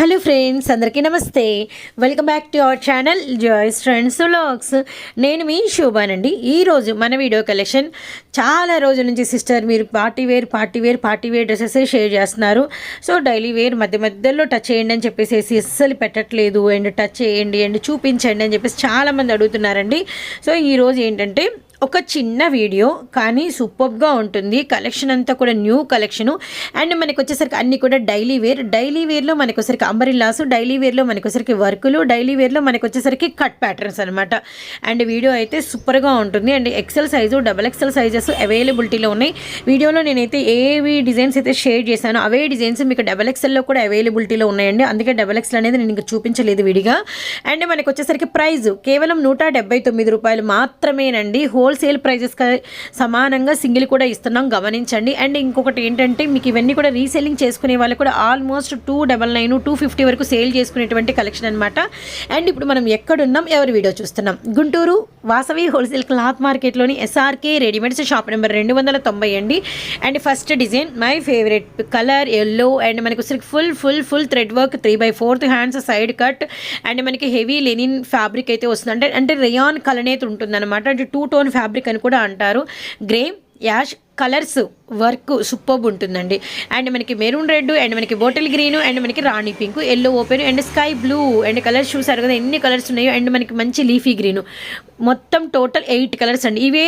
Hello friends అందరికీ నమస్తే. Welcome back to our channel Joys friends vlogs నేను మీ శోభానండి. ఈరోజు మన వీడియో కలెక్షన్ చాలా రోజుల నుంచి సిస్టర్ మీరు party wear party wear party wear dresses share చేస్తున్నారు. సో డైలీ వేర్ మధ్య మధ్యలో టచ్ చేయండి అని చెప్పేసి అస్సలు పెట్టట్లేదు. అండ్ టచ్ చేయండి అండ్ చూపించండి అని చెప్పేసి చాలామంది అడుగుతున్నారండి. సో ఈరోజు ఏంటంటే ఒక చిన్న వీడియో కానీ సూపర్గా ఉంటుంది. కలెక్షన్ అంతా కూడా న్యూ కలెక్షను. అండ్ మనకు వచ్చేసరికి అన్ని కూడా డైలీ వేర్. డైలీ వేర్లో మనకు వచ్చేసరికి అంబరిల్లాస్ డైలీ వేర్లో మనకు వచ్చేసరికి వర్కులు డైలీ వేర్లో మనకు వచ్చేసరికి కట్ ప్యాటర్న్స్ అనమాట అండ్ వీడియో అయితే సూపర్గా ఉంటుంది. And XL size double XL sizes అవైలబిలిటీలో ఉన్నాయి. వీడియోలో నేనైతే ఏవి డిజైన్స్ అయితే షేర్ చేశానో అవే డిజైన్స్ మీకు డబల్ ఎక్సెల్లో కూడా అవైలబిలిటీలో ఉన్నాయండి. అందుకే డబల్ ఎక్సెల్ అనేది నేను ఇంకా చూపించలేదు విడిగా. అండ్ మనకి వచ్చేసరికి ప్రైజ్ కేవలం నూట తొమ్మిది రూపాయలు మాత్రమేనండి. హోల్ హోల్సేల్ ప్రైజెస్ సమానంగా సింగిల్ కూడా ఇస్తున్నాం. గమనించండి. అండ్ ఇంకొకటి ఏంటంటే మీకు ఇవన్నీ కూడా రీసెల్లింగ్ చేసుకునే వాళ్ళు కూడా almost two double nine two fifty వరకు సేల్ చేసుకునేటువంటి కలెక్షన్ అనమాట అండ్ ఇప్పుడు మనం ఎక్కడున్నాం ఎవరి వీడియో చూస్తున్నాం. గుంటూరు వాసవి హోల్సేల్ క్లాత్ మార్కెట్లోని ఎస్ఆర్కే రెడీమేడ్స్ షాప్ నెంబర్ రెండు వందల తొంభై అండి. And first design my favourite colour yellow. And మనకి full full full thread work three by fourth hands side cut. And మనకి హెవీ లెనిన్ ఫ్యాబ్రిక్ అయితే వస్తుంది అంటే అంటే రేయాన్ కలనేది ఉంటుంది అనమాట అంటే టూ టోన్ ఫ్యాబ్రిక్ అని కూడా అంటారు. Grey ash colours work superb ఉంటుందండి. అండ్ మనకి మెరూన్ రెడ్ అండ్ మనకి బాటిల్ గ్రీన్ అండ్ మనకి rani pink yellow open and sky blue and colours చూసారు కదా ఎన్ని కలర్స్ ఉన్నాయో అండ్ మనకి మంచి లీఫీ గ్రీన్ మొత్తం టోటల్ ఎయిట్ కలర్స్ అండి. ఇవే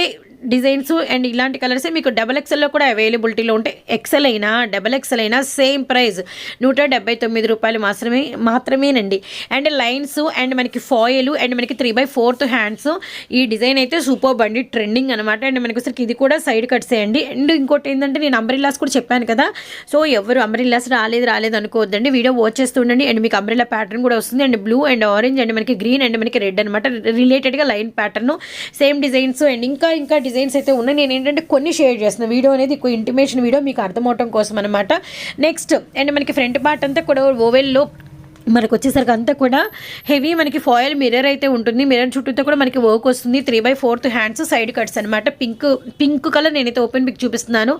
డిజైన్స్ అండ్ ఇలాంటి కలర్స్ మీకు డబల్ ఎక్సెల్లో కూడా అవైలబిలిటీలో ఉంటాయి. ఎక్సెల్ అయినా డబల్ ఎక్సెల్ అయినా సేమ్ ప్రైస్ నూట డెబ్బై తొమ్మిది రూపాయలు మాత్రమే మాత్రమేనండి. అండ్ లైన్స్ అండ్ మనకి ఫాయిల్ అండ్ మనకి త్రీ బై ఫోర్త్ హ్యాండ్స్ ఈ డిజైన్ అయితే సూపర్ బండి ట్రెండింగ్ అనమాట అండ్ మనకి వచ్చరికి ఇది కూడా సైడ్ కట్స్ అండి. అండ్ ఇంకోటి ఏంటంటే నేను అంబ్రిల్లాస్ కూడా చెప్పాను కదా. సో ఎవరు అంబ్రిల్లాస్ రాలేదు రాలేదు అనుకోవద్దండి. వీడియో వాచ్ చేస్తుండండి అండ్ మీకు అంబ్రిల్లా ప్యాటర్న్ కూడా వస్తుంది. And blue and orange and మనకి గ్రీన్ అండ్ మనకి రెడ్ అనమాట రిలేటెడ్గా line pattern same designs and ఇంకా ఇంకా డిజైన్స్ అయితే ఉన్నాయి. నేను ఏంటంటే కొన్ని షేర్ చేస్తున్న. వీడియో అనేది ఎక్కువ ఇంటిమేషన్ వీడియో మీకు అర్థమవటం కోసం అనమాట నెక్స్ట్ అండ్ మనకి ఫ్రంట్ పార్ట్ అంతా కూడా ఓవెల్లో మనకు వచ్చేసరికి అంతా కూడా హెవీ మనకి ఫాయిల్ మిర్రర్ అయితే ఉంటుంది. మిర్రర్ చుట్టూతో కూడా మనకి వర్క్ వస్తుంది. Three by fourth hands side cuts అనమాట పింక్ పింక్ కలర్ నేనైతే ఓపెన్ పిక్ చూపిస్తున్నాను.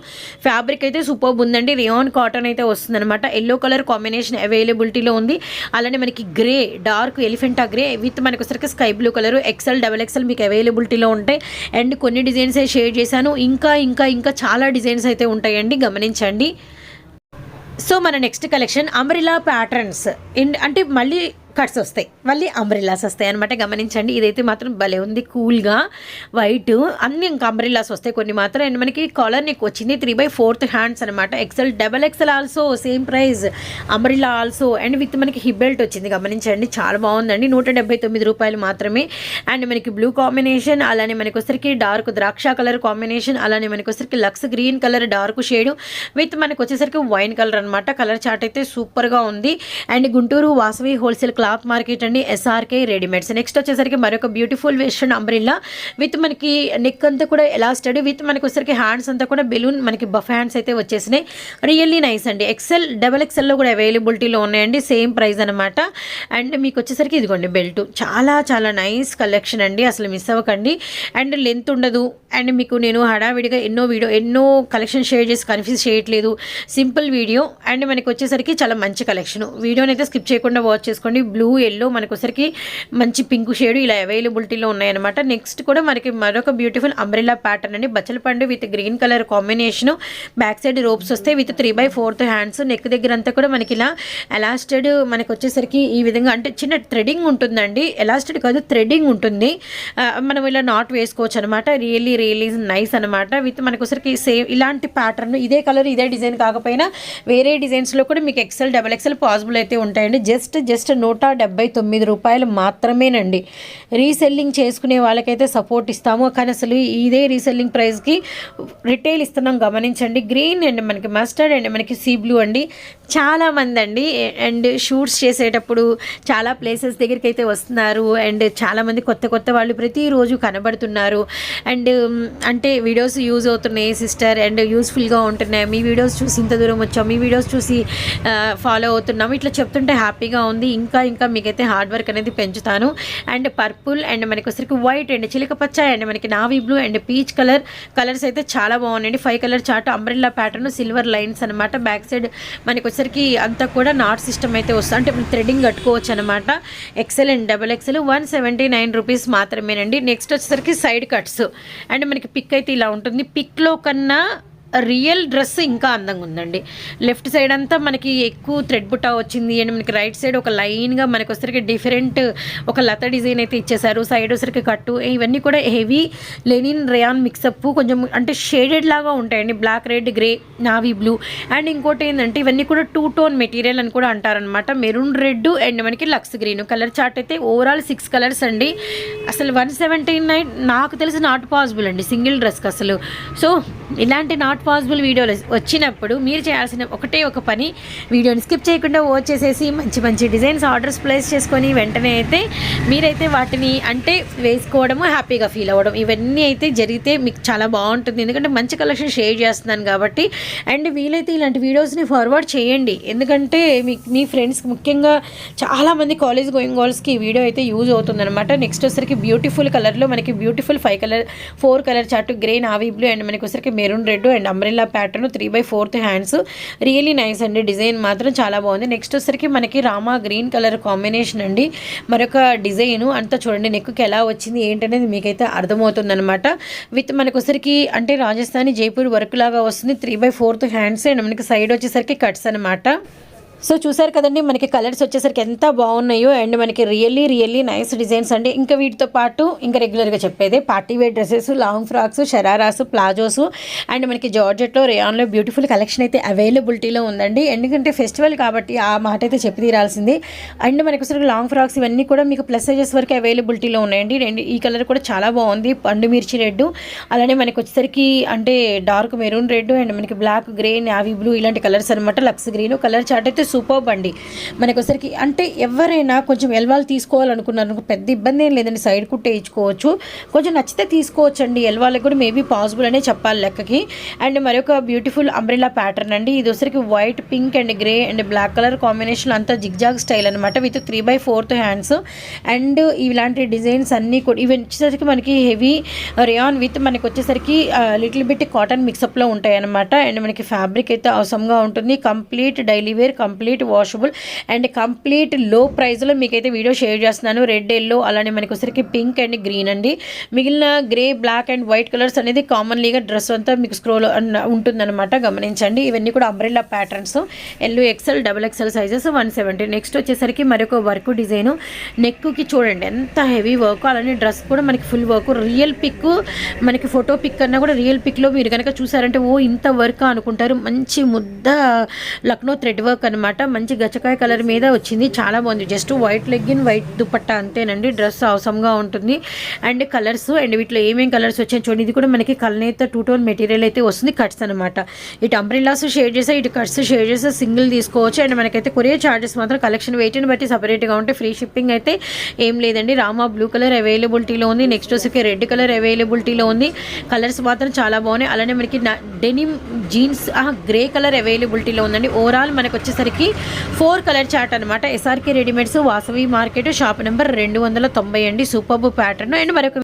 ఫ్యాబ్రిక్ అయితే సూపర్ ఉందండి. రియాన్ కాటన్ అయితే వస్తుంది అనమాట ఎల్లో కలర్ కాంబినేషన్ అవైలబిలిటీలో ఉంది. అలానే మనకి grey dark elephant grey with మనకు వచ్చరికి sky blue colour. XL double XL మీకు అవైలబిలిటీలో ఉంటాయి. అండ్ కొన్ని డిజైన్స్ షేర్ చేశాను. ఇంకా ఇంకా ఇంకా చాలా డిజైన్స్ అయితే ఉంటాయండి. గమనించండి. సో మన నెక్స్ట్ కలెక్షన్ అమరిలా ప్యాటర్న్స్. అంటే మళ్ళీ కట్స్ వస్తాయి. మళ్ళీ అంబ్రిల్లాస్ వస్తాయి అనమాట గమనించండి ఇదైతే మాత్రం భలే ఉంది కూల్గా వైట్ అన్ని ఇంకా అంబ్రిల్లాస్ వస్తాయి. కొన్ని మాత్రం అండ్ మనకి కాలర్ నీకు వచ్చింది త్రీ బై ఫోర్త్ హ్యాండ్స్ అనమాట XL double XL also same price umbrella also and with మనకి హిప్ బెల్ట్ వచ్చింది. గమనించండి చాలా బాగుందండి. నూట డెబ్బై తొమ్మిది రూపాయలు మాత్రమే. అండ్ మనకి బ్లూ కాంబినేషన్ అలానే మనకి వచ్చరికి డార్క్ ద్రాక్ష కలర్ కాంబినేషన్ అలానే మనకి వచ్చరికి lux green colour dark shade with మనకి వచ్చేసరికి వైన్ కలర్ అనమాట కలర్ చార్ట్ అయితే సూపర్గా ఉంది. And Guntur Vasavi wholesale cloth market అండి ఎస్ఆర్కే రెడీమేడ్స్. నెక్స్ట్ వచ్చేసరికి మరొక బ్యూటిఫుల్ వెస్ట్రన్ అంబ్రిల్లా విత్ మనకి నెక్ అంతా కూడా ఎలాస్టెడ్ విత్ మనకి వచ్చేసరికి హ్యాండ్స్ అంతా కూడా బెలూన్ మనకి బఫ్ హ్యాండ్స్ అయితే వచ్చేసినాయి. రియల్లీ నైస్ అండి. ఎక్సెల్ డబల్ ఎక్సెల్లో కూడా అవైలబిలిటీలో ఉన్నాయండి సేమ్ ప్రైస్ అనమాట అండ్ మీకు వచ్చేసరికి ఇదిగోండి బెల్ట్ చాలా చాలా నైస్ కలెక్షన్ అండి అసలు మిస్ అవ్వకండి. అండ్ లెంత్ ఉండదు. అండ్ మీకు నేను హడావిడిగా ఎన్నో వీడియో ఎన్నో కలెక్షన్ షేర్ చేసి కన్ఫ్యూజ్ చేయట్లేదు. సింపుల్ వీడియో అండ్ మనకి వచ్చేసరికి చాలా మంచి కలెక్షన్ వీడియోని అయితే స్కిప్ చేయకుండా వాచ్ చేసుకోండి. బ్లూ ఎల్లో మనకు మంచి పింక్ షేడ్ ఇలా అవైలబిలిటీలో ఉన్నాయన్నమాట. నెక్స్ట్ కూడా మనకి మరొక బ్యూటిఫుల్ అంబ్రెల్లా ప్యాటర్న్ అండి. బచ్చల పండు with green colour combination back side ropes వస్తాయి with three by fourth hands neck దగ్గర అంతా కూడా మనకి ఇలా ఎలాస్టెడ్ మనకి వచ్చేసరికి ఈ విధంగా అంటే చిన్న థ్రెడింగ్ ఉంటుందండి. ఎలాస్టెడ్ కాదు థ్రెడింగ్ ఉంటుంది. మనం ఇలా నాట్ వేసుకోవచ్చు అనమాట రియల్లీ రియల్లీ నైస్ అనమాట విత్ మనకొసరికి సేమ్ ఇలాంటి ప్యాటర్న్ ఇదే కలర్ ఇదే డిజైన్ కాకపోయినా వేరే డిజైన్స్లో కూడా మీకు ఎక్సెల్ డబల్ ఎక్సెల్ పాసిబుల్ అయితే ఉంటాయండి. జస్ట్ జస్ట్ నూట డెబ్బై తొమ్మిది రూపాయలు మాత్రమేనండి. రీసెల్లింగ్ చేసుకునే వాళ్ళకైతే సపోర్ట్ ఇస్తాము. కానీ అసలు ఇదే రీసెల్లింగ్ ప్రైస్కి రిటైల్ ఇస్తున్నాం. గమనించండి. గ్రీన్ అండ్ మనకి మస్టర్డ్ అండ్ మనకి సీ బ్లూ అండి. చాలామంది అండి. అండ్ షూట్స్ చేసేటప్పుడు చాలా ప్లేసెస్ దగ్గరికి అయితే వస్తున్నారు. అండ్ చాలామంది కొత్త కొత్త వాళ్ళు ప్రతిరోజు కనబడుతున్నారు. అండ్ అంటే వీడియోస్ యూజ్ అవుతున్నాయి సిస్టర్. అండ్ యూస్ఫుల్గా ఉంటున్నాయి. మీ వీడియోస్ చూసి ఇంత దూరం వచ్చాం. మీ వీడియోస్ చూసి ఫాలో అవుతున్నాం. ఇట్లా చెప్తుంటే హ్యాపీగా ఉంది. ఇంకా ఇంకా మీకైతే హార్డ్ వర్క్ అనేది పెంచుతాను. అండ్ పర్పుల్ అండ్ మనకి వచ్చరికి వైట్ అండ్ చిలక పచ్చ అండ్ మనకి navy blue and peach colour. Colours అయితే చాలా బాగున్నాయండి. Five colour chart umbrella pattern silver lines అనమాట బ్యాక్ సైడ్ మనకి వచ్చరికి అంతా కూడా నాట్ సిస్టమ్ అయితే వస్తుంది. అంటే థ్రెడింగ్ కట్టుకోవచ్చు అనమాట XL and double XL one seventy nine rupees మాత్రమేనండి. నెక్స్ట్ వచ్చేసరికి సైడ్ కట్స్. అండ్ మనకి పిక్ అయితే ఇలా ఉంటుంది. పిక్లో కన్నా రియల్ డ్రెస్ ఇంకా అందంగా ఉందండి. లెఫ్ట్ సైడ్ అంతా మనకి ఎక్కువ థ్రెడ్ బుట్టా వచ్చింది అండ్ మనకి రైట్ సైడ్ ఒక లైన్గా మనకు వచ్చరికి డిఫరెంట్ ఒక లత డిజైన్ అయితే ఇచ్చేసారు సైడ్ వచ్చరికి కట్టు ఇవన్నీ కూడా హెవీ లెనిన్ రేయాన్ మిక్సప్ కొంచెం అంటే షేడెడ్ లాగా ఉంటాయండి. Black red grey navy blue and ఇంకోటి ఏంటంటే ఇవన్నీ కూడా టూ టోన్ మెటీరియల్ అని కూడా అంటారనమాట మెరూన్ రెడ్ అండ్ మనకి లక్స్ గ్రీన్. కలర్ చార్ట్ అయితే ఓవరాల్ సిక్స్ కలర్స్ అండి. అసలు వన్ సెవెంటీ నైన్ నాకు తెలిసి నాట్ పాసిబుల్ అండి సింగిల్ డ్రెస్కి అసలు. సో ఇలాంటి నాట్ పాసిబుల్ వీడియోలు వచ్చినప్పుడు మీరు చేయాల్సిన ఒకటే ఒక పని వీడియోని స్కిప్ చేయకుండా వాచ్ చేసేసి మంచి మంచి డిజైన్స్ ఆర్డర్స్ ప్లేస్ చేసుకొని వెంటనే అయితే మీరైతే వాటిని అంటే వేసుకోవడము హ్యాపీగా ఫీల్ అవ్వడం ఇవన్నీ అయితే జరిగితే మీకు చాలా బాగుంటుంది. ఎందుకంటే మంచి కలెక్షన్ షేర్ చేస్తున్నాను కాబట్టి. అండ్ వీలైతే ఇలాంటి వీడియోస్ని ఫార్వర్డ్ చేయండి. ఎందుకంటే మీ మీ ఫ్రెండ్స్కి ముఖ్యంగా చాలామంది కాలేజ్ గోయింగ్ గర్ల్స్కి ఈ వీడియో అయితే యూజ్ అవుతుందన్నమాట. నెక్స్ట్ వచ్చరికి బ్యూటిఫుల్ కలర్లో మనకి beautiful five colour four colour chart grey navy blue and మనకి వచ్చరికి maroon red and umbrella pattern three by fourth hands really nice అండి డిజైన్ మాత్రం చాలా బాగుంది. నెక్స్ట్ వచ్చరికి మనకి రామా గ్రీన్ కలర్ కాంబినేషన్ అండి. మరొక డిజైన్ అంతా చూడండి నెక్కి ఎలా వచ్చింది ఏంటనేది మీకైతే అర్థమవుతుంది అనమాట విత్ మనకు వచ్చరికి అంటే రాజస్థానీ జైపూర్ వర్క్ లాగా వస్తుంది. Three by fourth hands and మనకి సైడ్ వచ్చేసరికి కట్స్ అనమాట సో చూసారు కదండి మనకి కలర్స్ వచ్చేసరికి ఎంత బాగున్నాయో అండ్ మనకి రియల్లీ రియల్లీ నైస్ డిజైన్స్ అండి. ఇంకా వీటితో పాటు ఇంకా రెగ్యులర్గా చెప్పేది party wear dresses long frocks shararas palazzos and మనకి జార్జెట్లో రేయాన్లో బ్యూటిఫుల్ కలెక్షన్ అయితే అవైలబిలిటీలో ఉందండి. ఎందుకంటే ఫెస్టివల్ కాబట్టి ఆ మాట అయితే చెప్పి తీరాల్సింది అండ్ మనకి వచ్చరికి లాంగ్ ఫ్రాక్స్ ఇవన్నీ కూడా మీకు ప్లస్ సైజెస్ వరకు అవైలబిలిటీలో ఉన్నాయండి. రెండు ఈ కలర్ కూడా చాలా బాగుంది. పండు మిర్చి రెడ్ అలానే మనకి వచ్చేసరికి అంటే డార్క్ మెరూన్ రెడ్ అండ్ మనకి బ్లాక్ గ్రే నావీ బ్లూ ఇలాంటి కలర్స్ అనమాట లక్స్ గ్రీన్ కలర్ చార్ట్ అయితే సూపర్ అండి మనకొసరికి అంటే ఎవరైనా కొంచెం ఎల్వాలు తీసుకోవాలనుకున్నారు పెద్ద ఇబ్బంది ఏం లేదండి. సైడ్ కుట్టే ఇచ్చుకోవచ్చు. కొంచెం నచ్చితే తీసుకోవచ్చు అండి ఎల్వాళ్ళకి కూడా మేబీ పాసిబుల్ అనే చెప్పాలి లెక్కకి. అండ్ మరొక బ్యూటిఫుల్ అంబ్రెల్లా ప్యాటర్న్ అండి. ఇది వచ్చరికి white pink and grey and black colour combination అంతా జిగ్జాగ్ స్టైల్ అనమాట with three by fourth hands and ఇలాంటి డిజైన్స్ అన్నీ కూడా ఇవి వచ్చేసరికి మనకి హెవీ రియాన్ విత్ మనకి వచ్చేసరికి లిటిల్ బిట్ కాటన్ మిక్సప్లో ఉంటాయి అనమాట అండ్ మనకి ఫ్యాబ్రిక్ అయితే అవసరంగా ఉంటుంది. Complete daily wear complete complete washable and కంప్లీట్లో ప్రైస్లో మీకైతే వీడియో షేర్ చేస్తున్నాను. రెడ్ ఎల్లో అలానే మనకి వచ్చరికి పింక్ అండ్ గ్రీన్ అండి. మిగిలిన grey black and white colours అనేది కామన్లీగా డ్రెస్ అంతా మీకు స్క్రోల్ ఉంటుందన్నమాట. గమనించండి. ఇవన్నీ కూడా umbrella patterns yellow XL double XL sizes one seventy next వచ్చేసరికి మరొక వర్క్ డిజైన్ నెక్కి చూడండి. ఎంత హెవీ వర్క్ అలానే డ్రెస్ కూడా మనకి ఫుల్ వర్క్ రియల్ పిక్ మనకి ఫోటో పిక్ అన్నా కూడా రియల్ పిక్లో మీరు కనుక చూసారంటే ఓ ఇంత వర్క్ అనుకుంటారు. మంచి ముద్ద లక్నో థ్రెడ్ వర్క్ అనమాట మంచి గచ్చకాయ కలర్ మీద వచ్చింది. చాలా బాగుంది. Just white leggin white dupatta అంతేనండి. డ్రెస్ అవసరంగా ఉంటుంది. అండ్ కలర్స్ అండ్ వీటిలో ఏమేమి కలర్స్ వచ్చాయి చూడండి. ఇది కూడా మనకి కలనేత టూ టోన్ మెటీరియల్ అయితే వస్తుంది. కట్స్ అనమాట. ఇటు అంబ్రిల్లాస్ షేర్ చేస్తే ఇటు కట్స్ షేర్ చేస్తే సింగిల్ తీసుకోవచ్చు. అండ్ మనకైతే కొరియర్ చార్జెస్ మాత్రం కలెక్షన్ వెయిట్ని బట్టి సపరేట్గా ఉంటే ఫ్రీ షిప్పింగ్ అయితే ఏం లేదండి. రామా బ్లూ కలర్ అవైలబిలిటీలో ఉంది. నెక్స్ట్ వచ్చి రెడ్ కలర్ అవైలబిలిటీలో ఉంది. కలర్స్ మాత్రం చాలా బాగున్నాయి. అలానే మనకి డెనిమ్ జీన్స్ గ్రే కలర్ అవైలబిలిటీలో ఉందండి. ఓవరాల్ మనకు వచ్చేసరికి ఫోర్ కలర్ చార్ట్ అనమాట SRK readymades Vasavi market shop number రెండు వందల తొంభై అండి. సూపర్బ్ ప్యాటర్న్ అండ్ మరొక